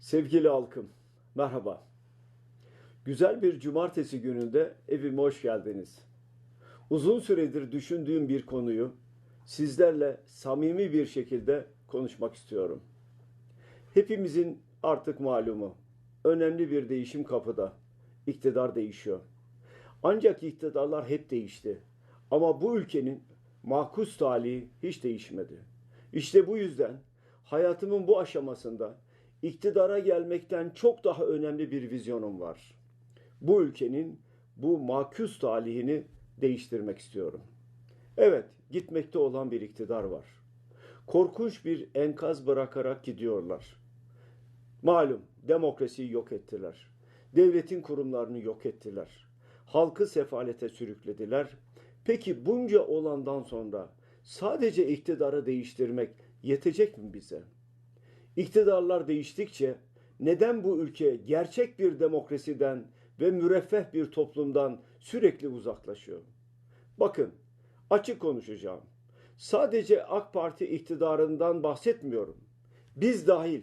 Sevgili halkım, merhaba. Güzel bir cumartesi gününde evime hoş geldiniz. Uzun süredir düşündüğüm bir konuyu sizlerle samimi bir şekilde konuşmak istiyorum. Hepimizin artık malumu önemli bir değişim kapıda. İktidar değişiyor. Ancak iktidarlar hep değişti. Ama bu ülkenin makus talihi hiç değişmedi. İşte bu yüzden hayatımın bu aşamasında iktidara gelmekten çok daha önemli bir vizyonum var. Bu ülkenin bu makus talihini değiştirmek istiyorum. Evet, gitmekte olan bir iktidar var. Korkunç bir enkaz bırakarak gidiyorlar. Malum demokrasiyi yok ettiler. Devletin kurumlarını yok ettiler. Halkı sefalete sürüklediler. Peki bunca olandan sonra sadece iktidarı değiştirmek yetecek mi bize? İktidarlar değiştikçe neden bu ülke gerçek bir demokrasiden ve müreffeh bir toplumdan sürekli uzaklaşıyor? Bakın, açık konuşacağım. Sadece AK Parti iktidarından bahsetmiyorum. Biz dahil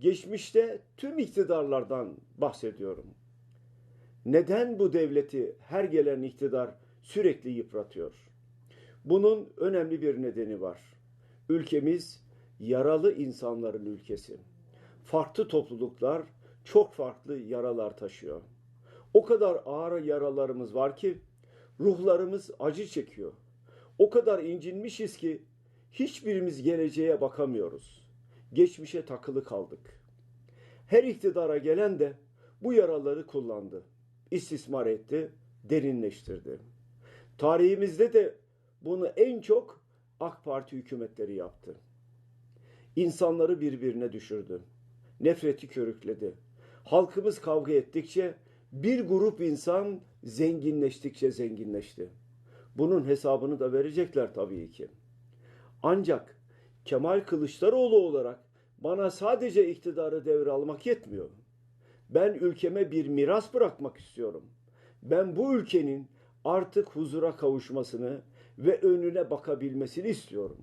geçmişte tüm iktidarlardan bahsediyorum. Neden bu devleti her gelen iktidar sürekli yıpratıyor? Bunun önemli bir nedeni var. Ülkemiz yaralı insanların ülkesi. Farklı topluluklar çok farklı yaralar taşıyor. O kadar ağır yaralarımız var ki ruhlarımız acı çekiyor. O kadar incinmişiz ki hiçbirimiz geleceğe bakamıyoruz. Geçmişe takılı kaldık. Her iktidara gelen de bu yaraları kullandı. istismar etti, derinleştirdi. Tarihimizde de bunu en çok AK Parti hükümetleri yaptı. İnsanları birbirine düşürdü. Nefreti körükledi. Halkımız kavga ettikçe bir grup insan zenginleştikçe zenginleşti. Bunun hesabını da verecekler tabii ki. Ancak Kemal Kılıçdaroğlu olarak bana sadece iktidarı devralmak yetmiyor. Ben ülkeme bir miras bırakmak istiyorum. Ben bu ülkenin artık huzura kavuşmasını ve önüne bakabilmesini istiyorum.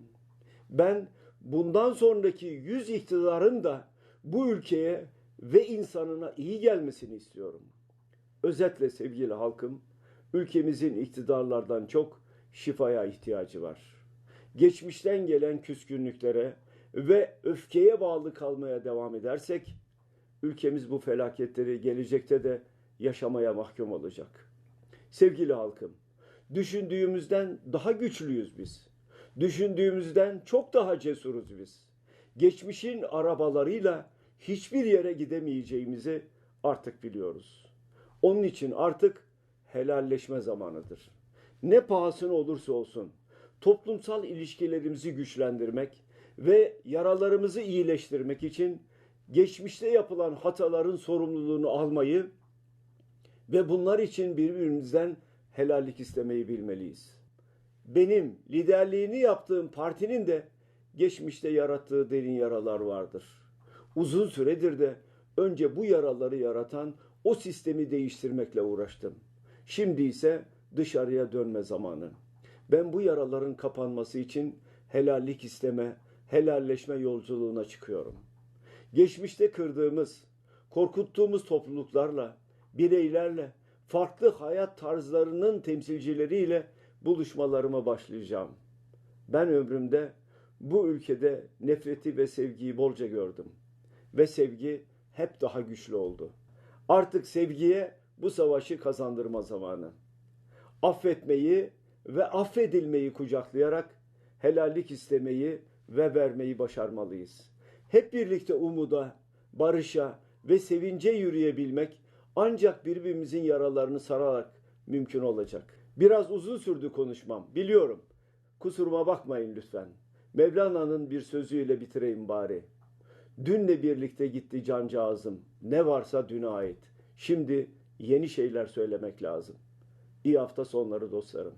Ben bundan sonraki yüz iktidarın da bu ülkeye ve insanına iyi gelmesini istiyorum. Özetle sevgili halkım, ülkemizin iktidarlardan çok şifaya ihtiyacı var. Geçmişten gelen küskünlüklere ve öfkeye bağlı kalmaya devam edersek, ülkemiz bu felaketleri gelecekte de yaşamaya mahkum olacak. Sevgili halkım, düşündüğümüzden daha güçlüyüz biz. Düşündüğümüzden çok daha cesuruz biz. Geçmişin arabalarıyla hiçbir yere gidemeyeceğimizi artık biliyoruz. Onun için artık helalleşme zamanıdır. Ne pahasına olursa olsun toplumsal ilişkilerimizi güçlendirmek ve yaralarımızı iyileştirmek için geçmişte yapılan hataların sorumluluğunu almayı ve bunlar için birbirimizden helallik istemeyi bilmeliyiz. Benim liderliğini yaptığım partinin de geçmişte yarattığı derin yaralar vardır. Uzun süredir de önce bu yaraları yaratan o sistemi değiştirmekle uğraştım. Şimdi ise dışarıya dönme zamanı. Ben bu yaraların kapanması için helallik isteme, helalleşme yolculuğuna çıkıyorum. Geçmişte kırdığımız, korkuttuğumuz topluluklarla, bireylerle, farklı hayat tarzlarının temsilcileriyle buluşmalarıma başlayacağım. Ben ömrümde bu ülkede nefreti ve sevgiyi bolca gördüm. Ve sevgi hep daha güçlü oldu. Artık sevgiye bu savaşı kazandırma zamanı. Affetmeyi ve affedilmeyi kucaklayarak helallik istemeyi ve vermeyi başarmalıyız. Hep birlikte umuda, barışa ve sevince yürüyebilmek ancak birbirimizin yaralarını sararak mümkün olacak. Biraz uzun sürdü konuşmam, biliyorum. Kusuruma bakmayın lütfen. Mevlana'nın bir sözüyle bitireyim bari. Dünle birlikte gitti cancağızım. Ne varsa düne ait. Şimdi yeni şeyler söylemek lazım. İyi hafta sonları dostlarım.